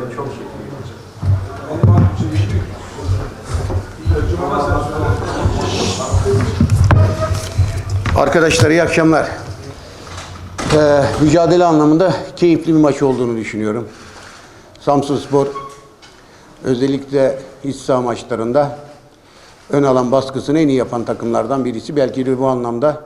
Çok hocam. Arkadaşlar iyi akşamlar. Ee, mücadele anlamında keyifli bir maç olduğunu düşünüyorum. Samsun Spor özellikle iç saha maçlarında ön alan baskısını en iyi yapan takımlardan birisi. Belki de bu anlamda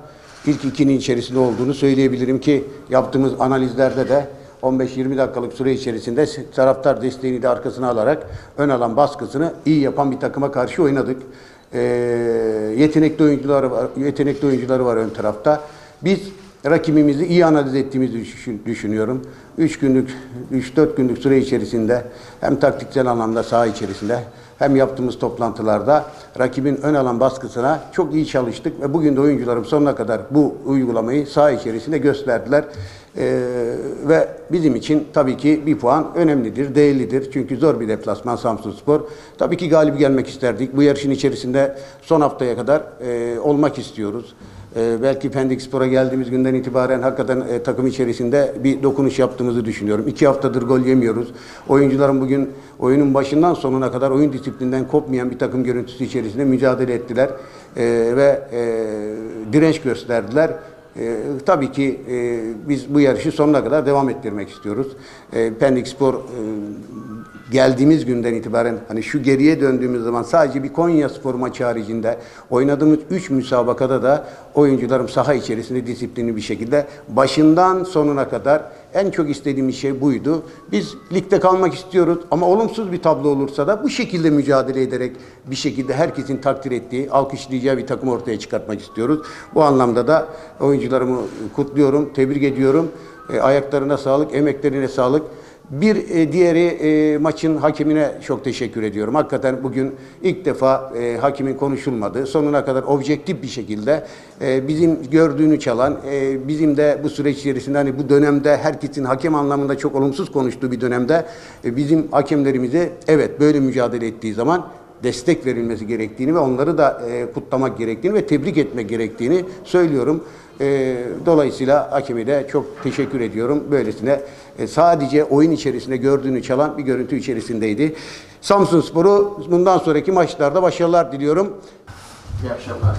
ilk ikinin içerisinde olduğunu söyleyebilirim ki yaptığımız analizlerde de 15-20 dakikalık süre içerisinde taraftar desteğini de arkasına alarak ön alan baskısını iyi yapan bir takıma karşı oynadık. Ee, yetenekli oyuncuları var, yetenekli oyuncuları var ön tarafta. Biz rakibimizi iyi analiz ettiğimizi düşün- düşünüyorum. 3 günlük, 3-4 günlük süre içerisinde hem taktiksel anlamda saha içerisinde hem yaptığımız toplantılarda rakibin ön alan baskısına çok iyi çalıştık ve bugün de oyuncularım sonuna kadar bu uygulamayı saha içerisinde gösterdiler. Ee, ve bizim için tabii ki bir puan önemlidir, değerlidir. Çünkü zor bir deplasman Samsunspor. Tabii ki galip gelmek isterdik. Bu yarışın içerisinde son haftaya kadar e, olmak istiyoruz. Ee, belki Pendik Spor'a geldiğimiz günden itibaren hakikaten e, takım içerisinde bir dokunuş yaptığımızı düşünüyorum. İki haftadır gol yemiyoruz. Oyuncuların bugün oyunun başından sonuna kadar oyun disiplinden kopmayan bir takım görüntüsü içerisinde mücadele ettiler. Ee, ve e, direnç gösterdiler. Ee, tabii ki e, biz bu yarışı sonuna kadar devam ettirmek istiyoruz. Ee, Pendik Spor e, geldiğimiz günden itibaren hani şu geriye döndüğümüz zaman sadece bir Konya Spor maçı haricinde oynadığımız 3 müsabakada da oyuncularım saha içerisinde disiplinli bir şekilde başından sonuna kadar en çok istediğimiz şey buydu. Biz ligde kalmak istiyoruz ama olumsuz bir tablo olursa da bu şekilde mücadele ederek bir şekilde herkesin takdir ettiği, alkışlayacağı bir takım ortaya çıkartmak istiyoruz. Bu anlamda da oyuncularımı kutluyorum, tebrik ediyorum. E, ayaklarına sağlık, emeklerine sağlık. Bir e, diğeri e, maçın hakemine çok teşekkür ediyorum. Hakikaten bugün ilk defa e, hakimin konuşulmadığı, sonuna kadar objektif bir şekilde e, bizim gördüğünü çalan, e, bizim de bu süreç içerisinde hani bu dönemde herkesin hakem anlamında çok olumsuz konuştuğu bir dönemde e, bizim hakemlerimize evet böyle mücadele ettiği zaman destek verilmesi gerektiğini ve onları da e, kutlamak gerektiğini ve tebrik etmek gerektiğini söylüyorum. E, dolayısıyla hakemi de çok teşekkür ediyorum. Böylesine e, sadece oyun içerisinde gördüğünü çalan bir görüntü içerisindeydi. Samsun Spor'u bundan sonraki maçlarda başarılar diliyorum. İyi akşamlar.